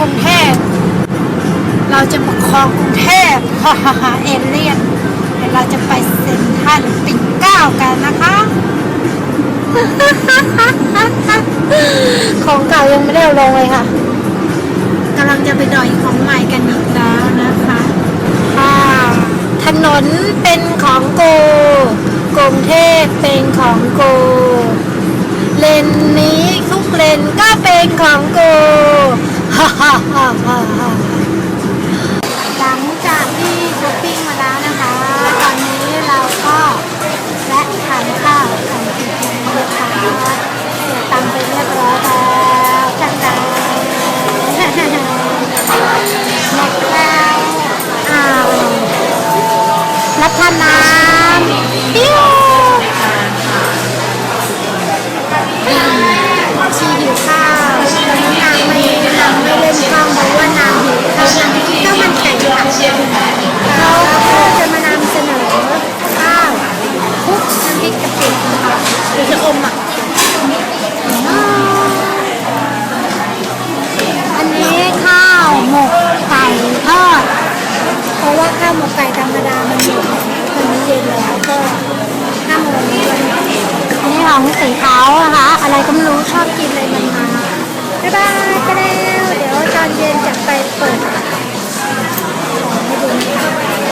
ของกรุงเทพเอเลี่ยนเดี๋ยวเราจะไปเซ็นทรัลปิ่นเกล้ากันนะคะของเก่ายังไม่ได้เอาลงเลยค่ะกำลังจะไปดอยของใหม่กันอีกแล้วนะคะค่ะถนนเป็นของกูกรุงเทพเป็นของกูเลนนี้ทุกเลนก็เป็นของกู ฮ่าฮ่าฮ่าฮ่าฮ่า หลังจากที่ช้อปปิ้งมาแล้วนะคะ ตอนนี้เราก็แวะทานข้าวกันอีกนะคะเสียตังค์ไปเรียบร้อยแล้วจังจังหมดแล้วอ้าวรับทานน้ำปิ้ว ไก่ธรรมดามันหมดมันนี้เย็นแล้วก็ห้าโมงนี้วันนี้อันนี้ของสีขาวนะคะ อะไรก็ไม่รู้ชอบกินเลยมันมาบ๊ายบายไปแล้วเดี๋ยวตอนเย็นจะไปเปิด